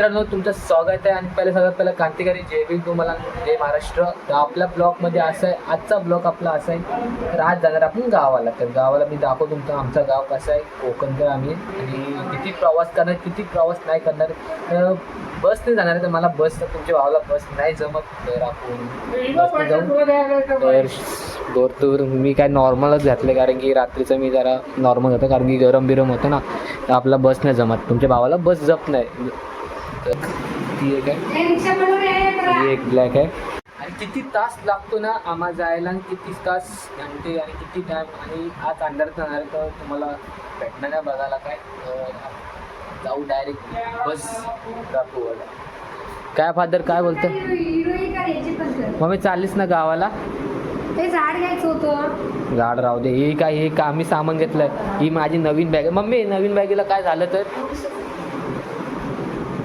मित्रांनो तुमचं स्वागत आहे आणि पहिलं सगळ्यात पहिलं क्रांतिकारी जय भीम तुम्हाला जय महाराष्ट्र. तर आपल्या ब्लॉगमध्ये असं आहे आजचा ब्लॉग आपला असा आहे तर आज जाणार आपण गावाला. तर गावाला मी दाखवतो तुमचं आमचं गाव कसं आहे कोकणकर आम्ही. आणि किती प्रवास करणार किती प्रवास नाही करणार तर बसने जाणार आहे तर मला बस तुमच्या भावाला बस नाही जमत. तर आपण तर दोर मी काय नॉर्मलच घातलं कारण की रात्रीचं मी जरा नॉर्मल होतं कारण की गरम बिरम होतं ना तर आपला बस नाही जमत. तुमच्या भावाला बस जप नाही. ती एक आहे. ही एक ब्लॅक आहे. आणि किती तास लागतो ना आम्हाला जायला आणि किती तास घंटे आणि किती टाईम आणि आज अंडर जाणार तर तुम्हाला भेटणार आहे बघायला काय? जाऊ डायरेक्ट बस दाखवू काय फादर काय बोलतं? मग मी चाललीस ना गावाला? ते झाड घ्यायचं होतं. झाड राहू दे. ही काय हे का आम्ही सामान घेतलंय. ही माझी नवीन बॅग आहे. मम्मी नवीन बॅगेला काय झालं तर?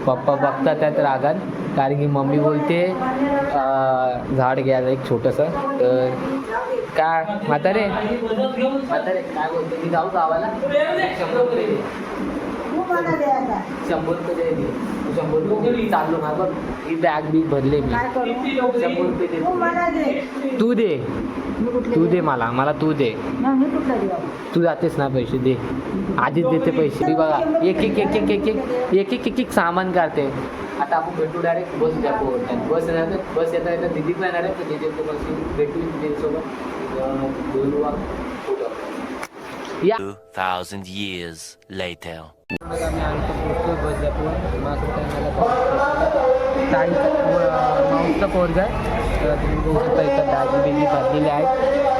पप्पा बघतात त्यात रागात कारण की मम्मी बोलते झाड घ्यायला एक छोटंसं. तर काय म्हातारे? म्हातारे काय बोलते? मी जाऊ गावाला. शंभर रुपये दे. शंभर रुपये चाललो ना बघ ही बॅग बी भरले मी. काय करू? शंभर रुपये दे तू मला दे. तू दे. मी कुठले तू दे मला. मला तू दे. नाही मी कुठला देऊ? तू जातेस ना पैसे दे. आधीच देते पैसे. ती बघा एक एक एक एक एक एक एक एक एक एक सामान काढते. आता आपण भेटू डायरेक्ट बस द्या बस येणार तर बस येता येतात दिदी पण येणार आहे. तर दिदी बस भेटू दिदीसोबत अं, बोलू कुठं? या. 2,000 years later. मग आम्ही आमचं माझं टायमाला पोरगा आहे. तर तुम्ही बघू शकता इथं बॅगी बिगी भरलेली आहेत.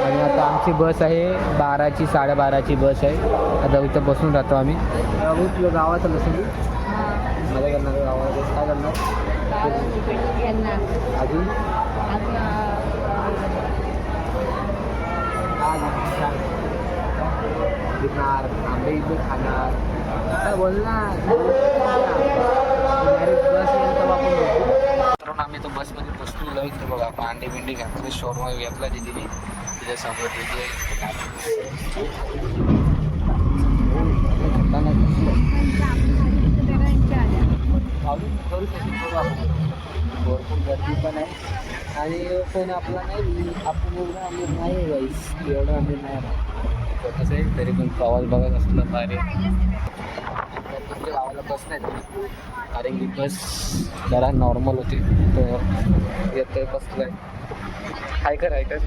आणि आता आमची बस आहे बाराची साडेबाराची बस आहे. आता इथं बसून राहतो आम्ही. तुला गावात नसेल मजा करणार काय करणार? अजून? खाणार आंबे इथे खाणार आता बोल ना बस आपण तर आम्ही तो बसमध्ये बसलेलो इथे बघा भांडी बिंडी घातले शोरूम घेतला दिदीने तिच्या समोर करू शकतो भरपूर गर्दी पण आहे आणि पण आपला नाही आपण एवढं आम्ही नाही आहे गाईस एवढं आम्ही नाही राहत. कसं आहे तरी पण प्रवास बघत असला भारी. तर तुमच्या गावाला बस नाही कारण की बस जरा नॉर्मल होती. तर येतोय बसलाय. हाय कर हाय कर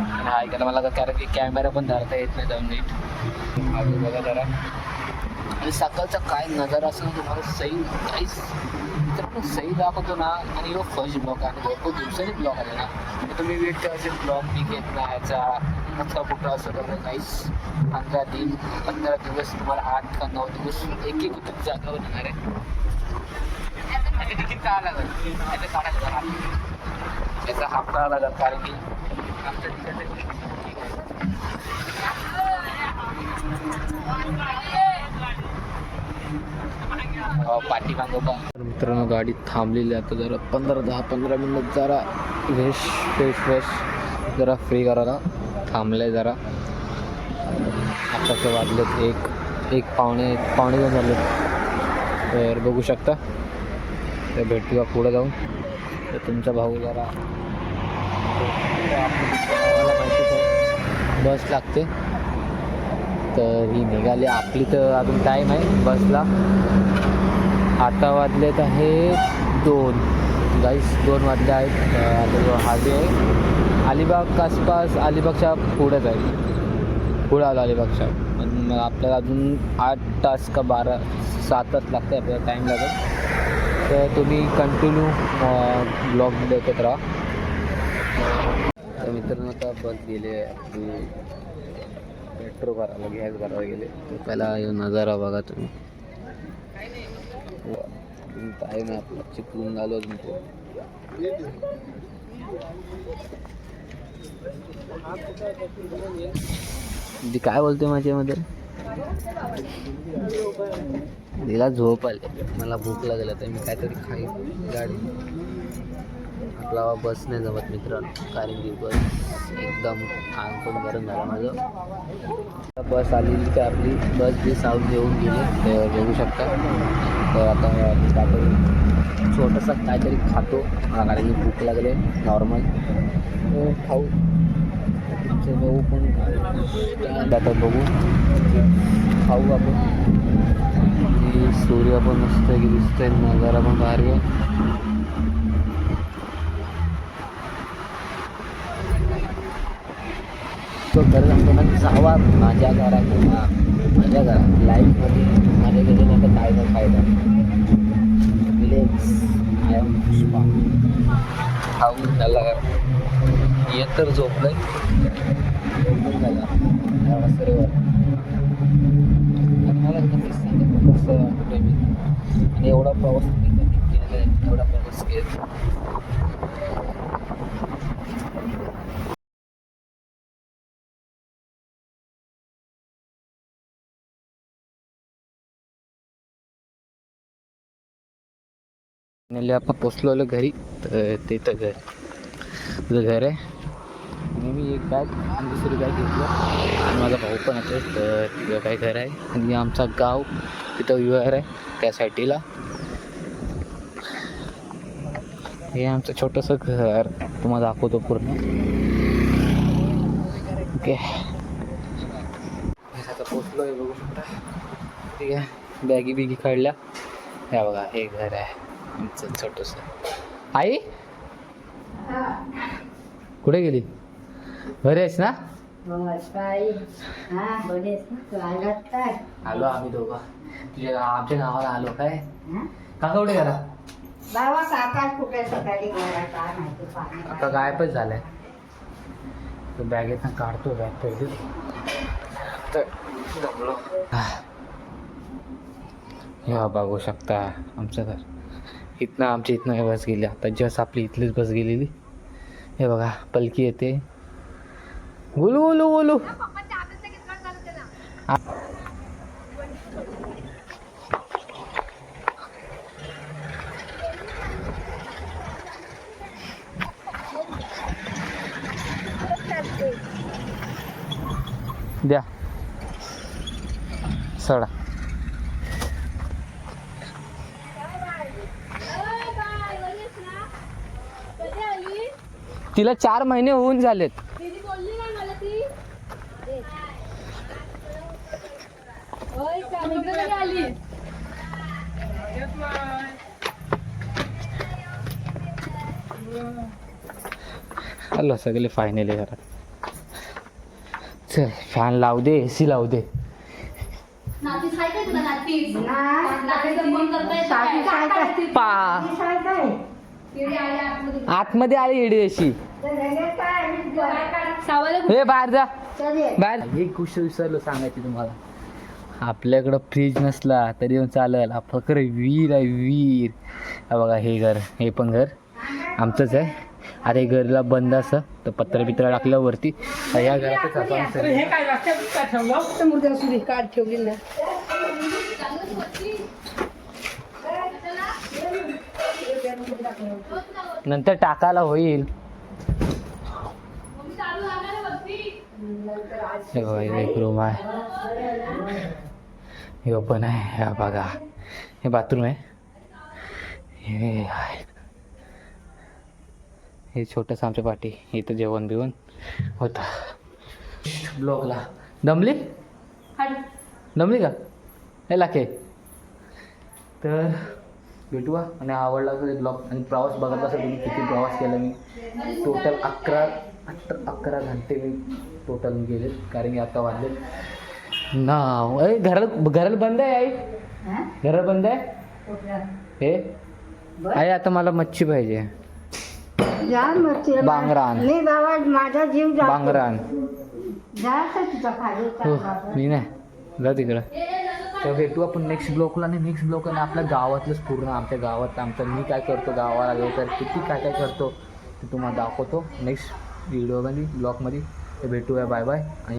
आणि हाय मला मला कारण की कॅमेरा पण धरता येत नाही जाऊन नीट. अजून बघा जरा. आणि सकाळचा काय नजारा असेल तुम्हाला सही काहीच तर पण सही दाखवतो ना. आणि यो फर्स्ट ब्लॉक आहे. भरपूर दिवसांनी ब्लॉक आले ना तुम्ही वेट करायचे ब्लॉक मी घेत नाही याचा कसा कुठं असं तर काहीच पंधरा दिन पंधरा दिवस तुम्हाला आठ का नऊ दिवस एक एक कुठे जागावर येणार आहे. तिकीट का लागत याचं काढायला लागत याचा हाफ काढावा लागत कारण की आमच्या तिकडे पाठीमागं पण मित्रांनो गाडी थांबलेली आता जरा पंधरा दहा पंधरा मिनिट जरा फ्रेश फ्रेश फ्रेश जरा फ्री करायला थांबलं जरा. आताचं वाजलेत एक एक पावणे पावणे दोन झाले तर बघू शकता. तर भेटू का पुढं जाऊन. तर तुमचा भाऊ जरा बस लागते. तर ही निघाली आपली तर अजून टाईम आहे बसला. आता वाजलेत आहे दोन. गाईस दोन वाजले आहेत. अं, आता जो आहे अलिबाग आसपास अलिबागच्या पुढेच आहे. पुढं आलो अलिबागच्या. पण मग आपल्याला अजून आठ तास का बारा सात तास लागते आपल्याला टाईम लागेल. तर तुम्ही कंटिन्यू ब्लॉग देखत राहा. तर मित्रांनो आता बस गेले मेट्रो करायला गॅस करायला गेले. तर पहिला येऊन नजारा बघा तुम्ही. आहे ना आपलं. चिपळून आलो अजून तो ती काय बोलते माझ्यामध्ये? तिला झोप आली. मला भूक लागला तर मी काहीतरी खाई गाडी. आपला बस नाही जमत मित्रांनो. कारण की बस एकदम अंग पण गरम झाला माझं. बस आलेली तर आपली. बस जी साऊथ येऊन गेली तर बघू शकता. तर आता काहीतरी छोटंसं काहीतरी खातो. कारण की भूक लागले नॉर्मल हो, खाऊ. बघू पण आता बघू. खाऊ आपण. सूर्य पण मस्त की दिसतंय नजारा पण भारी आहे तो घर सांगतो ना जावा माझ्या घरात किंवा माझ्या घरात लाईफमध्ये माझ्या घरी माझा काय ना फायदा आय एम पुष्पा खाऊन त्याला येत तर झोपलंय. झोपून झाला आणि मला नक्कीच सांगितलं कसं मी. आणि एवढा प्रवास केलेला आहे एवढा प्रवास केला आपण पोचलो आलो घरी तर तिथं घर तुझं घर आहे? आणि मी एक बॅग आणि दुसरी बॅग घेतलं. आणि माझा भाऊ पण येतो तर तिथं काय घर आहे. आणि आमचा गाव तिथं विहार आहे त्या साईटीला हे आमचं छोटंसं घर. तुम्हाला दाखवतो पूर्ण. ओके. आता पोचलो आहे बघू शकता. ठीक आहे. बॅगी बिगी काढल्या. हे बघा हे घर आहे. आमचं छोटंसं. आई? कुठे गेली? घरी आहेस ना? आलो आम्ही दोघं. तुझ्या आमच्या गावाला आलो काय? काका कुठे पाणी आता गायबच झालाय. तो बॅगेत काढतो बॅग पहिले. तर जमलो हे बघू शकता आमचं घर. इथनं आमच्या इथनं हे बस गेली. आता जस्ट आपली इथलीच बस गेलेली. हे बघा पलकी येते. बोलू बोलू बोलू. द्या. सडा. तिला चार महिने होऊन झालेत. आलो. सगळे फायनली घरात. चल फॅन लावू दे ए सी लावू दे? पा. आतमध्ये. आली इडी अशी. हे बाहेर जा. बाहेर. एक गोष्ट विसरलो सांगायची तुम्हाला. आपल्याकडं फ्रीज नसला तरी पण चालेल. आपल्याकडे विहीर आहे विहीर हा बघा हे घर हे पण घर. आमचंच आहे. हे घरला बंद असं. तर पत्र बित्र टाकलं वरती. या घरातच आपण ठेवली ना नंतर टाकायला होईल. हे एक रूम आहे. हे ओपन आहे. हा बघा. हे बाथरूम आहे. हे आहे. हे छोटंसं आमच्या पाठी इथं जेवण बिवण होतं. ब्लॉगला दमली? दमली का? हे लाखे तर भेटूया आणि आवडला असेल ब्लॉग आणि प्रवास बघत असेल तुम्ही किती प्रवास केला मी. टोटल अकरा अकरा अकरा घंटे मी टोटल गेले. कारण की आता वाजले. ना अरे घराला घराला बंद आहे आई? घराला बंद आहे? हे. आई आता मला मच्छी पाहिजे. बांगरान. माझा जीव. बांगरान. हो. मी नाही. जा तिकडं. तर भेटू आपण नेक्स्ट ब्लॉकला आणि नेक्स्ट ब्लॉकला आपल्या गावातलंच पूर्ण आमच्या गावात आमचं. मी काय करतो गावाला गेलो तर किती काय काय करतो ते तुम्हाला दाखवतो. नेक्स्ट व्हिडिओमध्ये ब्लॉगमध्ये तर भेटूया. बाय बाय आणि